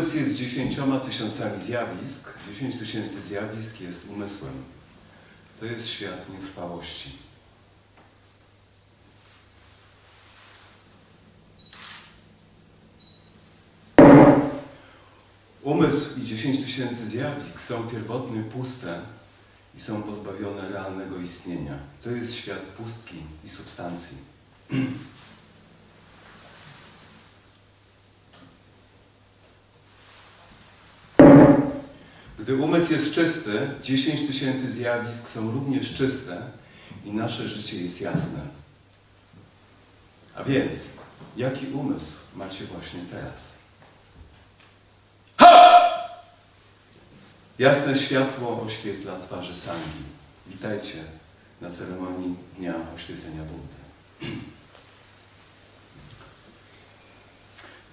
Umysł jest dziesięcioma tysiącami zjawisk. Dziesięć tysięcy zjawisk jest umysłem. To jest świat nietrwałości. Umysł i 10 tysięcy zjawisk są pierwotnie puste i są pozbawione realnego istnienia. To jest świat pustki i substancji. Gdy umysł jest czysty, 10 tysięcy zjawisk są również czyste i nasze życie jest jasne. A więc, jaki umysł macie właśnie teraz? Jasne światło oświetla twarze Sangi. Witajcie na ceremonii Dnia Oświecenia Buddy.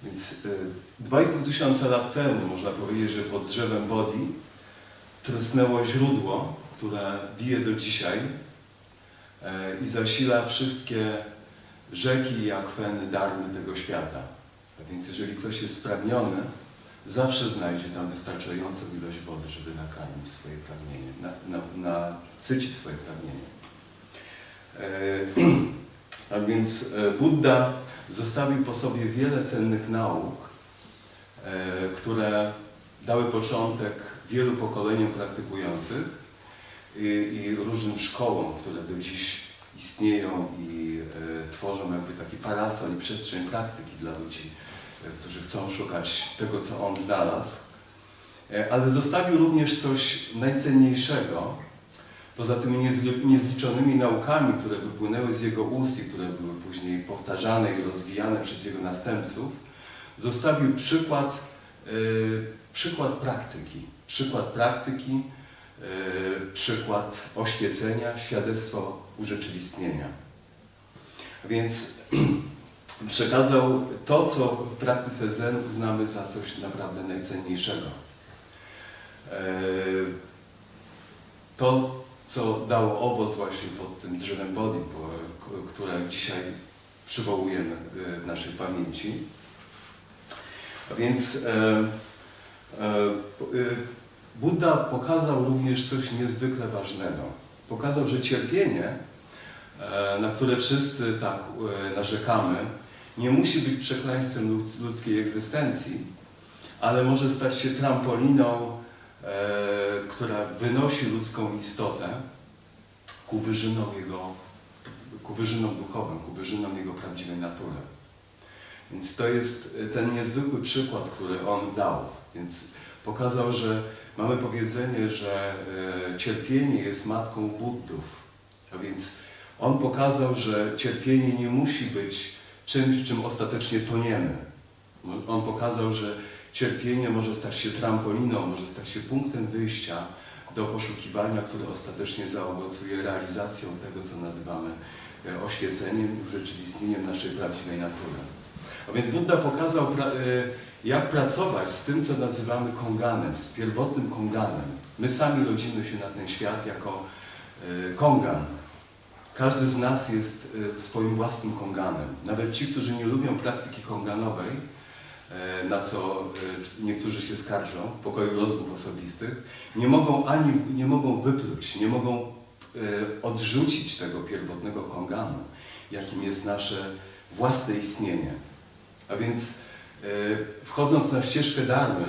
Więc y, dwa i pół tysiąca lat temu, można powiedzieć, że pod drzewem Bodhi trysnęło źródło, które bije do dzisiaj e, i zasila wszystkie rzeki i akweny darmy tego świata. A więc jeżeli ktoś jest spragniony, zawsze znajdzie tam wystarczającą ilość wody, żeby nakarmić swoje pragnienie, na, na, nasycić swoje pragnienie. E, a więc e, Buddha zostawił po sobie wiele cennych nauk, które dały początek wielu pokoleniom praktykujących i, i różnym szkołom, które do dziś istnieją i e, tworzą jakby taki parasol i przestrzeń praktyki dla ludzi, e, którzy chcą szukać tego, co on znalazł. E, ale zostawił również coś najcenniejszego, poza tymi niezli- niezliczonymi naukami, które wypłynęły z jego ust i które były później powtarzane i rozwijane przez jego następców, zostawił przykład, e, przykład praktyki. Przykład praktyki, e, przykład oświecenia, świadectwo urzeczywistnienia. Więc przekazał to, co w praktyce Zen uznamy za coś naprawdę najcenniejszego. E, To, co dało owoc właśnie pod tym drzewem Bodhi, które dzisiaj przywołujemy e, w naszej pamięci. A więc Buddha pokazał również coś niezwykle ważnego. Pokazał, że cierpienie, e, na które wszyscy tak e, narzekamy, nie musi być przekleństwem ludz- ludzkiej egzystencji, ale może stać się trampoliną, e, która wynosi ludzką istotę ku wyżynom jego, ku wyżynom duchowym, ku wyżynom jego prawdziwej natury. Więc to jest e, ten niezwykły przykład, który on dał. Więc pokazał, że mamy powiedzenie, że e, cierpienie jest matką buddów. A więc on pokazał, że cierpienie nie musi być czymś, czym ostatecznie toniemy. On pokazał, że cierpienie może stać się trampoliną, może stać się punktem wyjścia do poszukiwania, które ostatecznie zaowocuje realizacją tego, co nazywamy e, oświeceniem i urzeczywistnieniem naszej prawdziwej natury. A więc Buddha pokazał, e, jak pracować z tym, co nazywamy konganem, z pierwotnym konganem. My sami rodzimy się na ten świat jako e, kongan. Każdy z nas jest e, swoim własnym konganem. Nawet ci, którzy nie lubią praktyki konganowej, na co niektórzy się skarżą w pokoju rozmów osobistych, nie mogą ani nie mogą wypluć, nie mogą odrzucić tego pierwotnego konganu, jakim jest nasze własne istnienie. A więc e, wchodząc na ścieżkę darmy,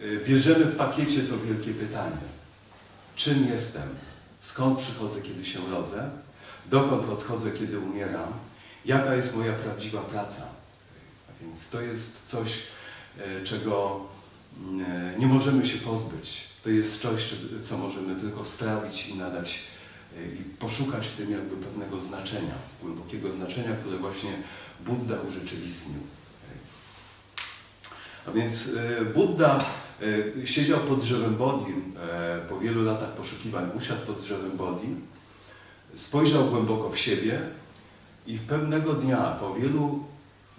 e, bierzemy w pakiecie to wielkie pytanie. Czym jestem? Skąd przychodzę, kiedy się rodzę? Dokąd odchodzę, kiedy umieram? Jaka jest moja prawdziwa praca? A więc to jest coś, e, czego mm, nie możemy się pozbyć. To jest coś, co możemy tylko strawić i nadać i poszukać w tym jakby pewnego znaczenia, głębokiego znaczenia, które właśnie Buddha urzeczywistnił. A więc e, Buddha e, siedział pod drzewem Bodhi e, po wielu latach poszukiwań, usiadł pod drzewem Bodhi, spojrzał głęboko w siebie i w pewnego dnia, po wielu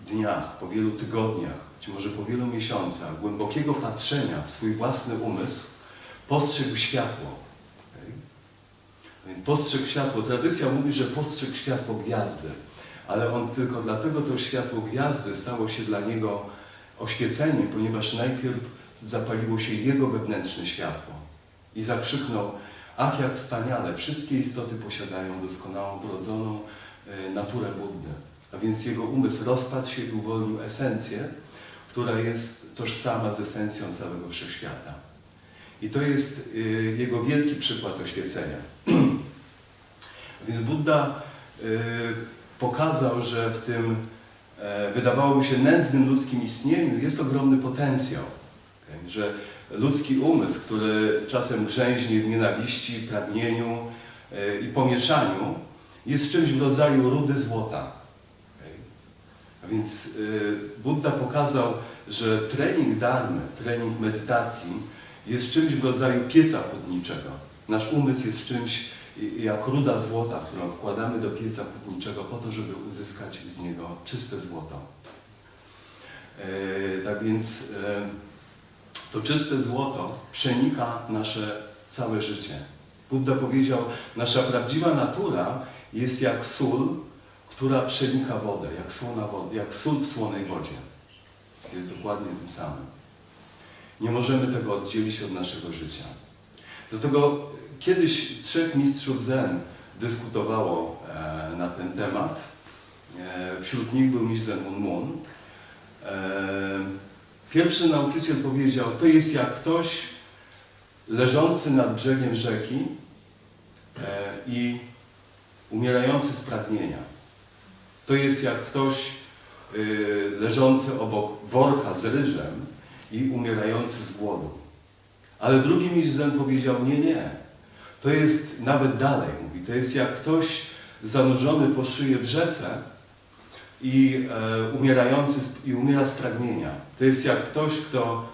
dniach, po wielu tygodniach, być może po wielu miesiącach głębokiego patrzenia w swój własny umysł, postrzegł światło. A Więc postrzegł światło. Tradycja mówi, że postrzegł światło gwiazdy, ale on tylko dlatego to światło gwiazdy stało się dla niego oświeceniem, ponieważ najpierw zapaliło się jego wewnętrzne światło i zakrzyknął, ach jak wspaniale, wszystkie istoty posiadają doskonałą, wrodzoną e, naturę Buddy. A więc jego umysł rozpadł się i uwolnił esencję, która jest tożsama z esencją całego wszechświata. I to jest e, jego wielki przykład oświecenia. Więc Buddha e, pokazał, że w tym e, wydawałoby się nędznym ludzkim istnieniu jest ogromny potencjał. Że ludzki umysł, który czasem grzęźnie w nienawiści, pragnieniu e, i pomieszaniu, jest czymś w rodzaju rudy złota. A więc e, Buddha pokazał, że trening darmy, trening medytacji jest czymś w rodzaju pieca chłodniczego. Nasz umysł jest czymś jak ruda złota, którą wkładamy do pieca hutniczego po to, żeby uzyskać z niego czyste złoto. E, tak więc e, to czyste złoto przenika nasze całe życie. Buddha powiedział, nasza prawdziwa natura jest jak sól, która przenika wodę, jak, słona woda, jak sól w słonej wodzie. Jest dokładnie tym samym. Nie możemy tego oddzielić od naszego życia. Dlatego kiedyś trzech mistrzów Zen dyskutowało e, na ten temat. E, wśród nich był mistrz Zen Un Mun. E, pierwszy nauczyciel powiedział, to jest jak ktoś leżący nad brzegiem rzeki i umierający z pragnienia. To jest jak ktoś e, leżący obok worka z ryżem i umierający z głodu. Ale drugi mistrz Zen powiedział, nie, nie. To jest nawet dalej, mówi, to jest jak ktoś zanurzony po szyję w rzece i e, umierający i umiera z pragnienia. To jest jak ktoś, kto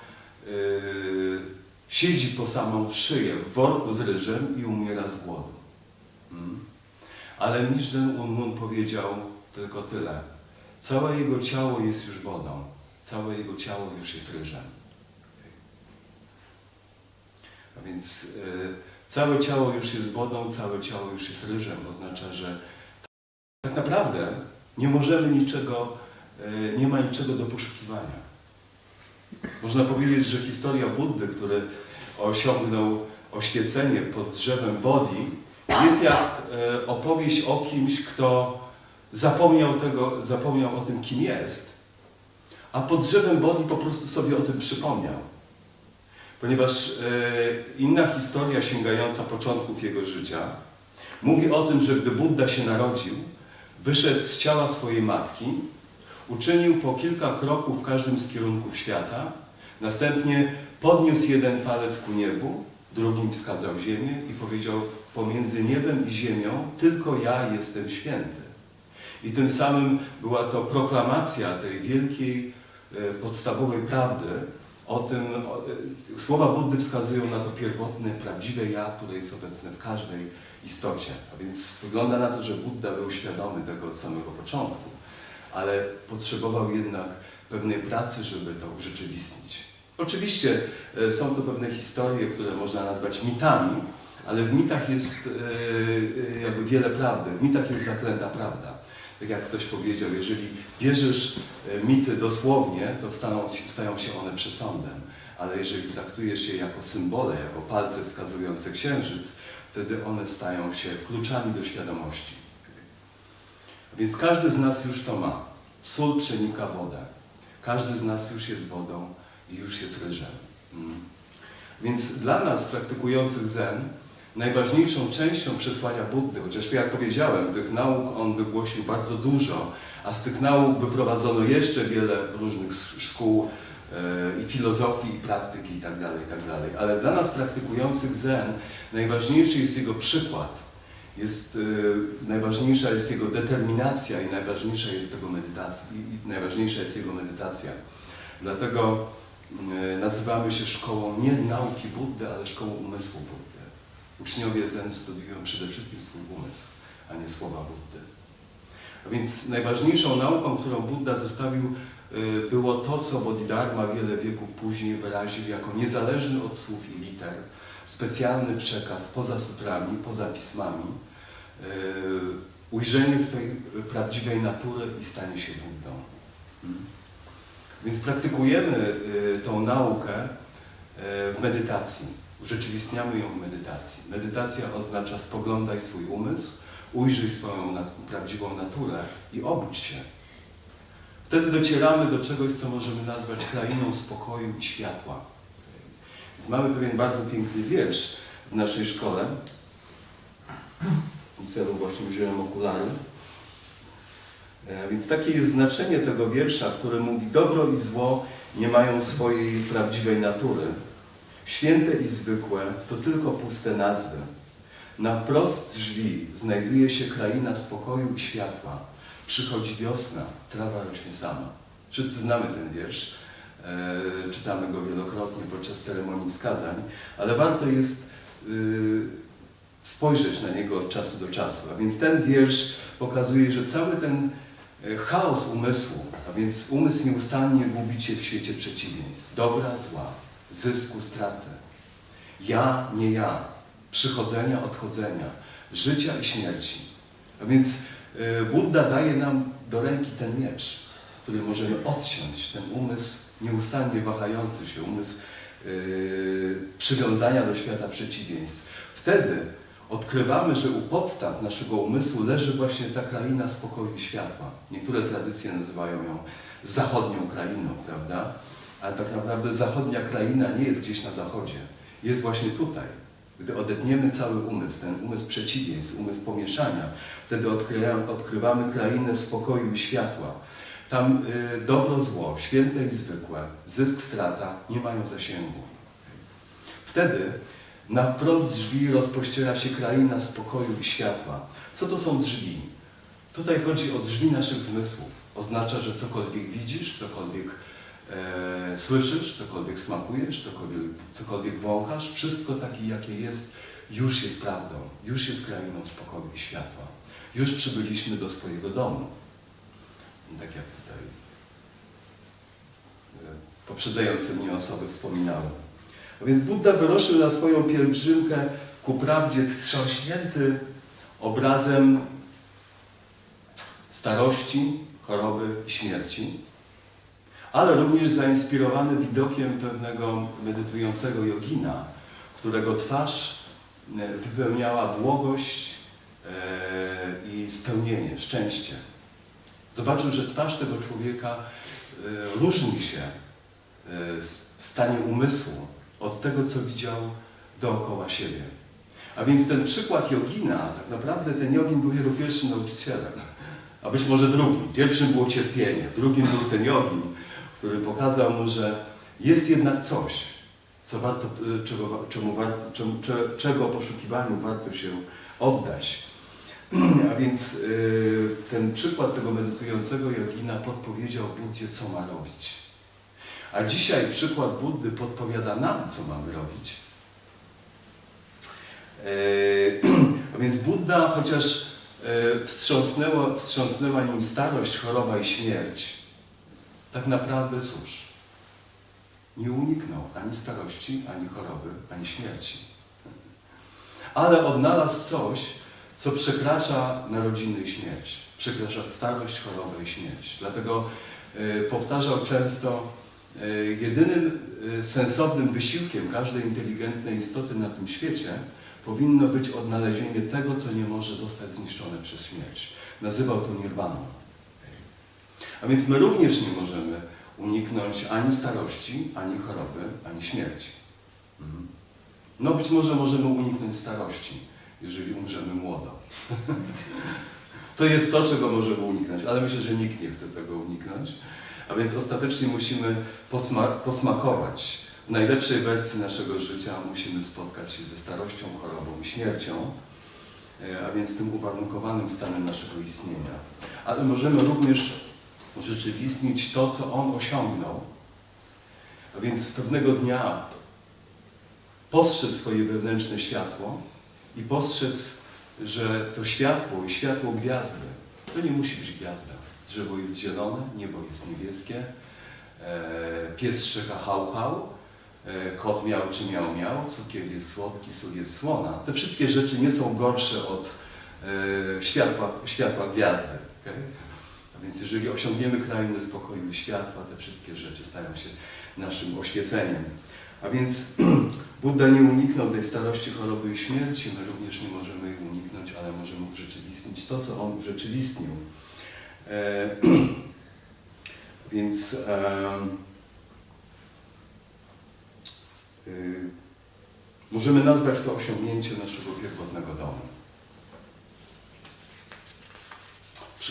e, siedzi po samą szyję w worku z ryżem i umiera z głodu. Hmm? Ale mistrz Zen Un Mun powiedział tylko tyle. Całe jego ciało jest już wodą. Całe jego ciało już jest ryżem. A więc y, całe ciało już jest wodą, całe ciało już jest ryżem. Oznacza, że tak naprawdę nie możemy niczego, y, nie ma niczego do poszukiwania. Można powiedzieć, że historia Buddy, który osiągnął oświecenie pod drzewem Bodhi, jest jak y, opowieść o kimś, kto zapomniał, tego, zapomniał o tym, kim jest, a pod drzewem Bodhi po prostu sobie o tym przypomniał ponieważ e, inna historia sięgająca początków jego życia mówi o tym, że gdy Buddha się narodził, wyszedł z ciała swojej matki, uczynił po kilka kroków w każdym z kierunków świata, następnie podniósł jeden palec ku niebu, drugim wskazał ziemię i powiedział, pomiędzy niebem i ziemią tylko ja jestem święty. I tym samym była to proklamacja tej wielkiej, e, podstawowej prawdy, o tym, o, e, słowa Buddy wskazują na to pierwotne, prawdziwe ja, które jest obecne w każdej istocie. A więc wygląda na to, że Buddha był świadomy tego od samego początku, ale potrzebował jednak pewnej pracy, żeby to urzeczywistnić. Oczywiście e, są to pewne historie, które można nazwać mitami, ale w mitach jest e, jakby wiele prawdy. W mitach jest zaklęta prawda tak jak ktoś powiedział, jeżeli bierzesz e, mity dosłownie, to staną, stają się one przesądem. Ale jeżeli traktujesz je jako symbole, jako palce wskazujące księżyc, wtedy one stają się kluczami do świadomości. Więc każdy z nas już to ma. Sól przenika wodę. Każdy z nas już jest wodą i już jest ryżem. Mm. Więc dla nas, praktykujących Zen, najważniejszą częścią przesłania Buddy, chociaż jak powiedziałem, tych nauk on wygłosił bardzo dużo, a z tych nauk wyprowadzono jeszcze wiele różnych szkół e, i filozofii, i praktyki itd., tak itd. Tak Ale dla nas praktykujących Zen najważniejszy jest jego przykład, jest, e, najważniejsza jest jego determinacja i najważniejsza jest, tego medytacja, i najważniejsza jest jego medytacja. Dlatego e, nazywamy się szkołą nie nauki Buddy, ale szkołą umysłu Buddy. Uczniowie Zen studiują przede wszystkim swój umysł, a nie słowa Buddy. A więc najważniejszą nauką, którą Buddha zostawił, y, było to, co Bodhidharma wiele wieków później wyraził jako niezależny od słów i liter, specjalny przekaz poza sutrami, poza pismami, y, ujrzenie swojej prawdziwej natury i stanie się Buddą. Hmm? Więc praktykujemy y, tą naukę w medytacji. Urzeczywistniamy ją w medytacji. Medytacja oznacza spoglądaj swój umysł, ujrzyj swoją nat- prawdziwą naturę i obudź się. Wtedy docieramy do czegoś, co możemy nazwać krainą spokoju i światła. Więc mamy pewien bardzo piękny wiersz w naszej szkole. W tym celu właśnie wziąłem okulary. E, Więc takie jest znaczenie tego wiersza, który mówi: Dobro i zło nie mają swojej prawdziwej natury. Święte i zwykłe to tylko puste nazwy. Na wprost drzwi znajduje się kraina spokoju i światła. Przychodzi wiosna, trawa rośnie sama. Wszyscy znamy ten wiersz, e, czytamy go wielokrotnie podczas ceremonii wskazań, ale warto jest y, spojrzeć na niego od czasu do czasu. A więc ten wiersz pokazuje, że cały ten e, chaos umysłu, a więc umysł nieustannie gubi cię w świecie przeciwieństw. Dobra, zła, zysku, straty. Ja, nie ja, przychodzenia, odchodzenia, życia i śmierci. A więc e, Buddha daje nam do ręki ten miecz, który możemy odciąć, ten umysł nieustannie wahający się, umysł e, przywiązania do świata przeciwieństw. Wtedy odkrywamy, że u podstaw naszego umysłu leży właśnie ta kraina spokoju i światła. Niektóre tradycje nazywają ją zachodnią krainą, prawda? Ale tak naprawdę zachodnia kraina nie jest gdzieś na zachodzie. Jest właśnie tutaj. Gdy odetniemy cały umysł, ten umysł przeciwieństw, umysł pomieszania, wtedy odkrywamy, krainę spokoju i światła. Tam y, dobro, zło, święte i zwykłe, zysk, strata nie mają zasięgu. Wtedy na wprost drzwi rozpościera się kraina spokoju i światła. Co to są drzwi? Tutaj chodzi o drzwi naszych zmysłów. Oznacza, że cokolwiek widzisz, cokolwiek e, słyszysz, cokolwiek smakujesz, cokolwiek, cokolwiek wąchasz, wszystko takie, jakie jest, już jest prawdą, już jest krainą spokoju i światła. Już przybyliśmy do swojego domu. Tak jak tutaj e, poprzedzające mnie osoby wspominały. A więc Buddha wyruszył na swoją pielgrzymkę ku prawdzie wstrząśnięty obrazem starości, choroby i śmierci, ale również zainspirowany widokiem pewnego medytującego jogina, którego twarz e, wypełniała błogość e, i spełnienie, szczęście. Zobaczył, że twarz tego człowieka e, różni się w stanie umysłu od tego, co widział dookoła siebie. A więc ten przykład jogina, tak naprawdę ten jogin był jego pierwszym nauczycielem, a być może drugim. Pierwszym było cierpienie, drugim był ten jogin, który pokazał mu, że jest jednak coś, co warto, y, czego, czemu czemu, cze, czego poszukiwaniu warto się oddać. A więc y, ten przykład tego medytującego jogina podpowiedział Buddzie, co ma robić. A dzisiaj przykład Buddy podpowiada nam, co mamy robić. Eee, A więc Buddha, chociaż e, wstrząsnęła, wstrząsnęła nim starość, choroba i śmierć, tak naprawdę cóż, nie uniknął ani starości, ani choroby, ani śmierci. Ale odnalazł coś, co przekracza narodziny i śmierć. Przekracza starość, chorobę i śmierć. Dlatego e, powtarzał często, e, jedynym e, sensownym wysiłkiem każdej inteligentnej istoty na tym świecie powinno być odnalezienie tego, co nie może zostać zniszczone przez śmierć. Nazywał to nirwaną. A więc my również nie możemy uniknąć ani starości, ani choroby, ani śmierci. Mhm. No być może możemy uniknąć starości, jeżeli umrzemy młodo. to jest to, czego możemy uniknąć, ale myślę, że nikt nie chce tego uniknąć. A więc ostatecznie musimy posma posmakować w najlepszej wersji naszego życia musimy spotkać się ze starością, chorobą i śmiercią, e, a więc tym uwarunkowanym stanem naszego istnienia. Ale możemy również urzeczywistnić to, co On osiągnął. A więc pewnego dnia postrzec swoje wewnętrzne światło i postrzec, że to światło i światło gwiazdy, to nie musi być gwiazda. Drzewo jest zielone, niebo jest niebieskie, e, pies szczeka hał hał, E, kot miał czy miał miał, cukier jest słodki, sól jest słona. Te wszystkie rzeczy nie są gorsze od e, światła, światła gwiazdy. okej? Więc jeżeli osiągniemy krainę spokoju i światła, te wszystkie rzeczy stają się naszym oświeceniem. A więc Buddha nie uniknął tej starości, choroby i śmierci, my również nie możemy jej uniknąć, ale możemy urzeczywistnić to, co on urzeczywistnił. E, więc em, y, możemy nazwać to osiągnięcie naszego pierwotnego domu.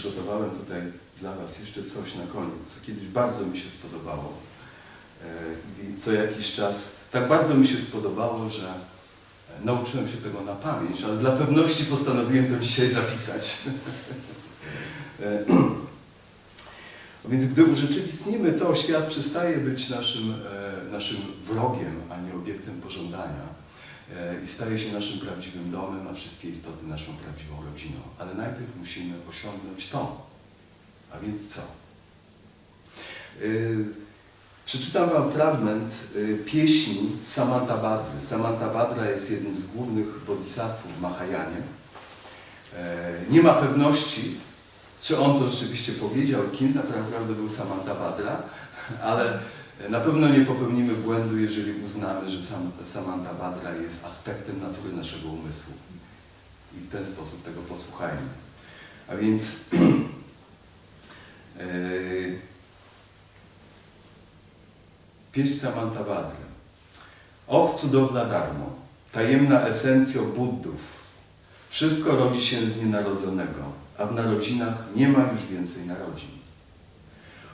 Przygotowałem tutaj dla Was jeszcze coś na koniec, co kiedyś bardzo mi się spodobało. E, I co jakiś czas tak bardzo mi się spodobało, że e, nauczyłem się tego na pamięć, ale dla pewności postanowiłem to dzisiaj zapisać. E, Więc gdy urzeczywistnimy to, świat przestaje być naszym, naszym wrogiem, a nie obiektem pożądania i staje się naszym prawdziwym domem, a wszystkie istoty naszą prawdziwą rodziną. Ale najpierw musimy osiągnąć to. A więc co? Y, Przeczytam Wam fragment y, pieśni Samanta Badry. Samanta Badra jest jednym z głównych bodhisattvów w Mahajanie. E, Nie ma pewności, czy on to rzeczywiście powiedział, kim tak naprawdę był Samanta Badra, ale na pewno nie popełnimy błędu, jeżeli uznamy, że sam, Samanta Badra jest aspektem natury naszego umysłu. I w ten sposób tego posłuchajmy. A więc e, Pieśń Samanta Badry. Och, cudowna darmo, tajemna esencjo Buddów. Wszystko rodzi się z nienarodzonego, a w narodzinach nie ma już więcej narodzin.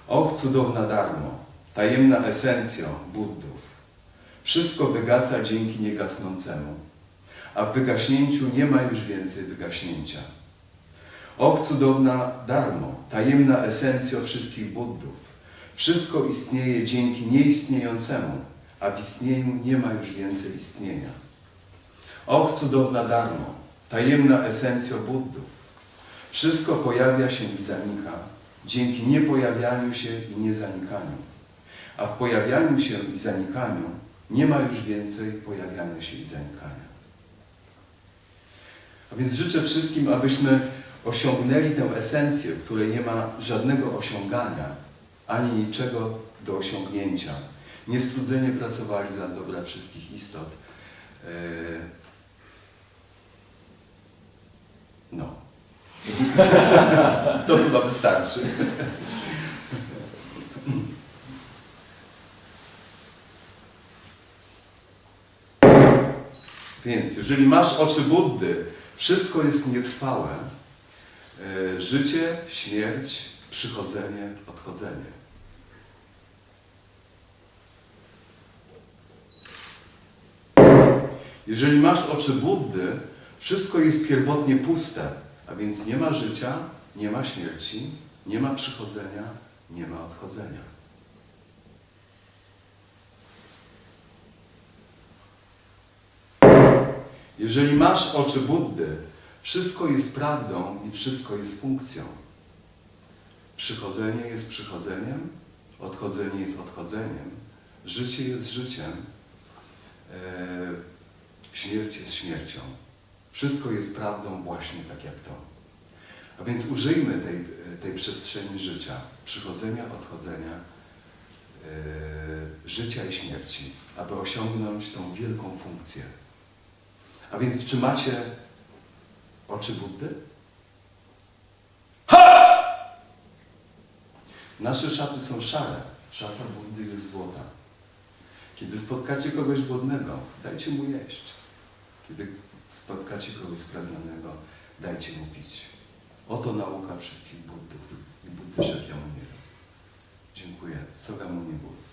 Och, cudowna darmo, tajemna esencjo Buddów. Wszystko wygasa dzięki niegasnącemu, a w wygaśnięciu nie ma już więcej wygaśnięcia. Och, cudowna darmo, tajemna esencjo wszystkich Buddów. Wszystko istnieje dzięki nieistniejącemu, a w istnieniu nie ma już więcej istnienia. Och, cudowna darmo, tajemna esencjo Buddów. Wszystko pojawia się i zanika dzięki niepojawianiu się i niezanikaniu. A w pojawianiu się i zanikaniu nie ma już więcej pojawiania się i zanikania. A więc życzę wszystkim, abyśmy osiągnęli tę esencję, w której nie ma żadnego osiągania, ani niczego do osiągnięcia. Niestrudzenie pracowali dla dobra wszystkich istot. E, No. To chyba wystarczy. Więc jeżeli masz oczy Buddy, wszystko jest nietrwałe. E, Życie, śmierć, przychodzenie, odchodzenie. Jeżeli masz oczy Buddy, wszystko jest pierwotnie puste, a więc nie ma życia, nie ma śmierci, nie ma przychodzenia, nie ma odchodzenia. Jeżeli masz oczy Buddy, wszystko jest prawdą i wszystko jest funkcją. Przychodzenie jest przychodzeniem, odchodzenie jest odchodzeniem, życie jest życiem, e, śmierć jest śmiercią. Wszystko jest prawdą właśnie tak jak to. A więc użyjmy tej, tej przestrzeni życia, przychodzenia, odchodzenia, e, życia i śmierci, aby osiągnąć tą wielką funkcję. A więc czy macie oczy Buddy? Nasze szaty są szare, szata Buddy jest złota. Kiedy spotkacie kogoś głodnego, dajcie mu jeść. Kiedy spotkacie kogoś spragnionego, dajcie mu pić. Oto nauka wszystkich Buddów i Buddy Shakyamuni. Dziękuję. Sogamuni Buddha.